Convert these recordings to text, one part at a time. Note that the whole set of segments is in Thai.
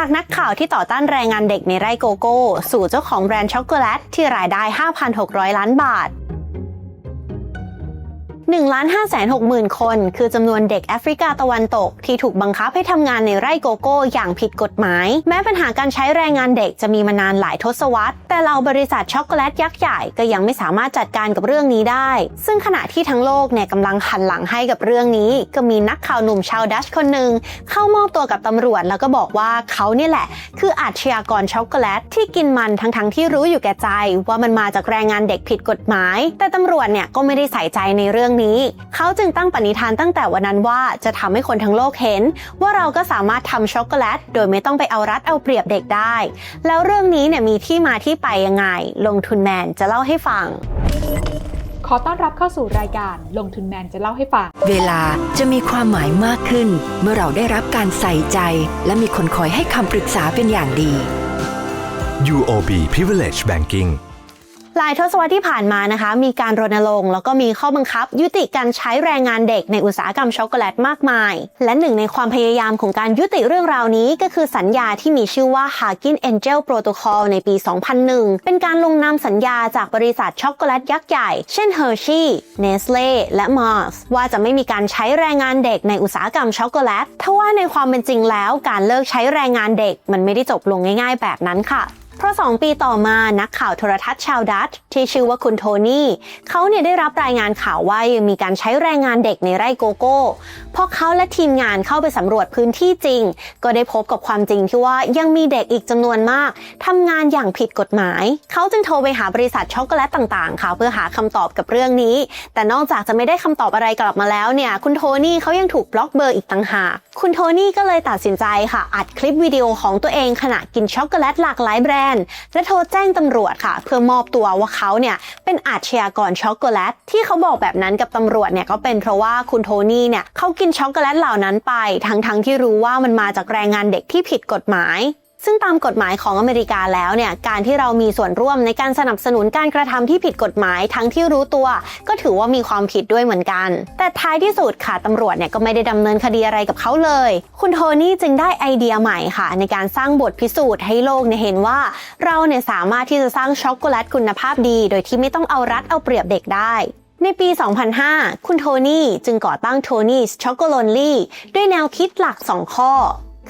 จากนักข่าวที่ต่อต้านแรงงานเด็กในไร่โกโก้ สู่เจ้าของแบรนด์ช็อกโกแลตที่รายได้ 5,600 ล้านบาท 1ล้าน5แสน6หมื่นคน คือจำนวนเด็กแอฟริกาตะวันตก ที่ถูกบังคับให้ทำงานในไร่โกโก้อย่างผิดกฎหมาย แม้ปัญหาการใช้แรงงานเด็กจะมีมานานหลายทศวรรษ แต่เหล่าบริษัทช็อกโกแลตยักษ์ใหญ่ก็ยังไม่สามารถจัดการกับเรื่องนี้ได้ ซึ่งขณะที่ทั้งโลกเนี่ยกำลังหันหลังให้กับเรื่องนี้ ก็มีนักข่าวหนุ่มชาวดัชคนหนึ่งเข้ามอบตัวกับตำรวจแล้วก็บอกว่าเขาเนี่ยแหละ คืออาชญากรช็อกโกแลตที่กินมันทั้งๆที่รู้อยู่แก่ใจ ว่ามันมาจากแรงงานเด็กผิดกฎหมาย แต่ตำรวจเนี่ยก็ไม่ได้ใส่ใจในเรื่องนี้ เขาจึงตั้งปณิธานตั้งแต่วันนั้นว่าจะทำให้คนทั้งโลกเห็น ว่าเราก็สามารถทำช็อกโกแลต โดยไม่ต้องไปเอารัดเอาเปรียบเด็กได้ แล้วเรื่องนี้เนี่ยมีที่มาที่ไปยังไง ลงทุนแมนจะเล่าให้ฟัง ขอต้อนรับเข้าสู่รายการลงทุนแมนจะเล่าให้ฟัง เวลาจะมีความหมายมากขึ้น เมื่อเราได้รับการใส่ใจ และมีคนคอยให้คำปรึกษาเป็นอย่างดี UOB Privilege Banking หลายทศวรรษที่ผ่านมานะคะ มีการรณรงค์แล้วก็มีข้อบังคับ ยุติการใช้แรงงานเด็กในอุตสาหกรรมช็อกโกแลตมากมาย และหนึ่งในความพยายามของการยุติเรื่องราวนี้ ก็คือสัญญาที่มีชื่อว่า Hagin Angel Protocol ในปี 2001 เป็นการลงนามสัญญาจากบริษัทช็อกโกแลตยักษ์ใหญ่ เช่น Hershey Nestle และ Mars ว่าจะไม่มีการใช้แรงงานเด็กในอุตสาหกรรมช็อกโกแลตทว่าในความเป็นจริงแล้วการเลิกใช้แรงงานเด็กมันไม่ได้จบลงง่าย ๆ แบบนั้นค่ะ เพราะ 2 ปีต่อมานักข่าวโทรทัศน์ชาวดัตช์ที่ชื่อว่าคุณโทนี่เขาเนี่ยได้รับรายงานข่าวว่ายังมีการใช้แรงงานเด็กในไร่โกโก้พอเขาและทีมงานเข้าไปสำรวจพื้นที่จริง ก็ได้พบกับความจริงที่ว่ายังมีเด็กอีกจำนวนมากทำงานอย่างผิดกฎหมาย เขาจึงโทรไปหาบริษัทช็อกโกแลตต่างๆค่ะเพื่อหาคำตอบกับเรื่องนี้ แต่นอกจากจะไม่ได้คำตอบอะไรกลับมาแล้วเนี่ยคุณโทนี่เขายังถูกบล็อกเบอร์อีกต่างหาก คุณโทนี่ก็เลยตัดสินใจค่ะ อัดคลิปวิดีโอของตัวเองขณะกินช็อกโกแลตหลากหลายแบรนด์ และโทรแจ้งตำรวจค่ะ เพื่อมอบตัวว่าเขาเนี่ยเป็นอาชญากรช็อกโกแลต ที่เขาบอกแบบนั้นกับตำรวจเนี่ยก็เป็นเพราะว่าคุณโทนี่เนี่ยเขากินช็อกโกแลตเหล่านั้นไป ทั้งๆทที่รู้ว่ามันมาจากแรงงานเด็กที่ผิดกฎหมาย ซึ่งตามกฎหมายของอเมริกาแล้วเนี่ยการที่เรามีส่วนร่วมในการสนับสนุนการกระทำที่ผิดกฎหมายทั้งที่รู้ตัว ก็ถือว่ามีความผิดด้วยเหมือนกัน แต่ท้ายที่สุดค่ะตำรวจเนี่ยก็ไม่ได้ดำเนินคดีอะไรกับเขาเลย คุณโทนี่จึงได้ไอเดียใหม่ค่ะ ในการสร้างบทพิสูจน์ให้โลกเนี่ยเห็นว่า เราเนี่ยสามารถที่จะสร้างช็อกโกแลตคุณภาพดี โดยที่ไม่ต้องเอารัดเอาเปรียบเด็กได้ในปี 2005 คุณโทนี่จึงก่อตั้งโทนี่ช็อกโกโลนลี่ด้วยแนวคิดหลัก 2 ข้อ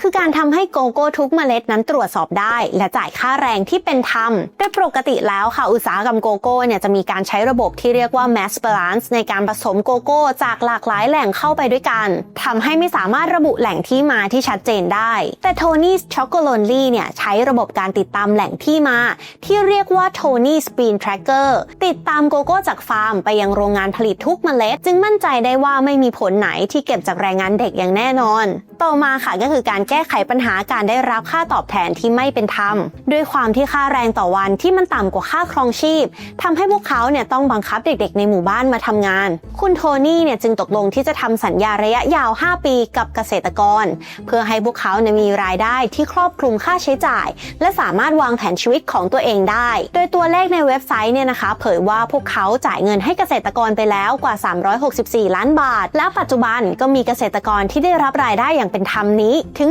คือการทำให้โกโก้ทุกเมล็ดนั้นตรวจสอบได้ และจ่ายค่าแรงที่เป็นธรรมโดยปกติแล้วค่ะอุตสาหกรรมโกโก้เนี่ยจะมีการใช้ระบบที่เรียกว่า mass balance ในการผสมโกโก้ จากหลากหลายแหล่งเข้าไปด้วยกันทำให้ไม่สามารถระบุแหล่งที่มาที่ชัดเจนได้ แต่โทนี่ช็อกโกโลนลี่เนี่ยใช้ระบบการติดตามแหล่งที่มา ที่เรียกว่า Tony Spin Tracker ติดตามโกโก้จากฟาร์ม ไปยังโรงงานผลิตทุกเมล็ด จึงมั่นใจได้ว่าไม่มีผลไหนที่เก็บจากแรงงานเด็กอย่างแน่นอน ต่อมาค่ะก็คือการแก้ไขปัญหาการได้รับค่าตอบแทนที่ไม่เป็นธรรมด้วยความที่ค่าแรงต่อวันที่มันต่ำกว่าค่าครองชีพทำให้พวกเขาเนี่ยต้องบังคับเด็กๆ ในหมู่บ้านมาทำงาน คุณโทนี่เนี่ยจึงตกลงที่จะทำสัญญาระยะยาว 5 ปีกับเกษตรกร เพื่อให้พวกเขาเนี่ยมีรายได้ที่ครอบคลุมค่าใช้จ่าย และสามารถวางแผนชีวิตของตัวเองได้ โดยตัวเลขในเว็บไซต์เนี่ยนะคะ เผยว่าพวกเขาจ่ายเงินให้เกษตรกรไปแล้วกว่า 364 ล้านบาท และปัจจุบันก็มีเกษตรกรที่ได้รับรายได้อย่างเป็นธรรมนี้ถึง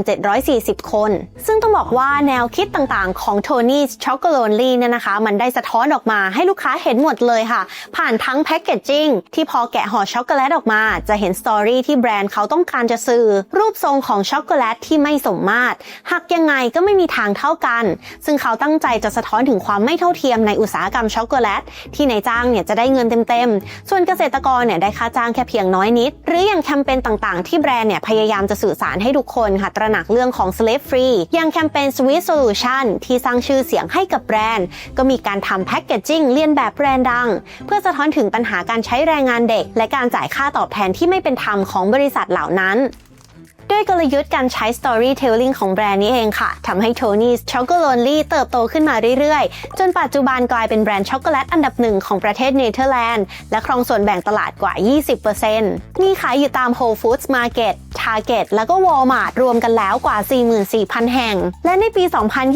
17,740 คน ซึ่งต้องบอกว่าแนวคิดต่างๆ ของโทนี่ช็อกโกโลนลี่เนี่ยนะคะ มันได้สะท้อนออกมาให้ลูกค้าเห็นหมดเลยค่ะ ผ่านทั้งแพคเกจจิ้งที่พอแกะห่อช็อกโกแลตออกมา จะเห็นสตอรี่ที่แบรนด์เขาต้องการจะสื่อ รูปทรงของช็อกโกแลตที่ไม่สมมาตรหักยังไงก็ไม่มีทางเท่ากัน ซึ่งเขาตั้งใจจะสะท้อนถึงความไม่เท่าเทียมในอุตสาหกรรมช็อกโกแลตที่นายจ้างเนี่ยจะได้เงินเต็มๆ ส่วนเกษตรกรเนี่ยได้ค่าจ้างแค่เพียงน้อยนิด หรืออย่างแคมเปญต่างๆ ที่แบรนด์เนี่ยพยายามจะสื่อสารให้ทุกคนค่ะตระหนักเรื่องของ slave free อย่างแคมเปญ Sweet Solution ที่สร้างชื่อเสียงให้กับแบรนด์ ก็มีการทำแพ็คเกจจิ้งเลียนแบบแบรนด์ดัง เพื่อสะท้อนถึงปัญหาการใช้แรงงานเด็ก และการจ่ายค่าตอบแทนที่ไม่เป็นธรรมของบริษัทเหล่านั้น ด้วยกลยุทธ์การใช้ storytelling ของแบรนด์นี้เองค่ะทำให้ Tony's Chocolonely เติบโตขึ้นมาเรื่อยๆ จนปัจจุบันกลายเป็นแบรนด์ช็อกโกแลตอันดับหนึ่งของประเทศเนเธอร์แลนด์ และครองส่วนแบ่งตลาดกว่า 20%มีขายอยู่ตาม Whole Foods Market Target แล้วก็ Walmart รวมกันแล้วกว่า 44,000 แห่ง และในปี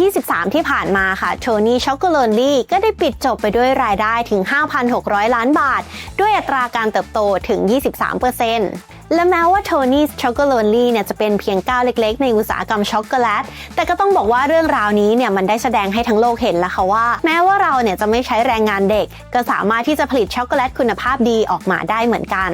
2023 ที่ผ่านมาค่ะ Tony Chocolonely ก็ได้ปิดจบไปด้วยรายได้ถึง 5,600 ล้านบาท ด้วยอัตราการเติบโตถึง 23% และแม้ว่าโทนี่ช็อกโกโลนลี่เนี่ยจะเป็นเพียงก้าวเล็กๆ ในอุตสาหกรรมช็อกโกแลต แต่ก็ต้องบอกว่าเรื่องราวนี้เนี่ยมันได้แสดงให้ทั้งโลกเห็นแล้วค่ะว่า แม้ว่าเราเนี่ยจะไม่ใช้แรงงานเด็ก ก็สามารถที่จะผลิตช็อกโกแลตคุณภาพดีออกมาได้เหมือนกัน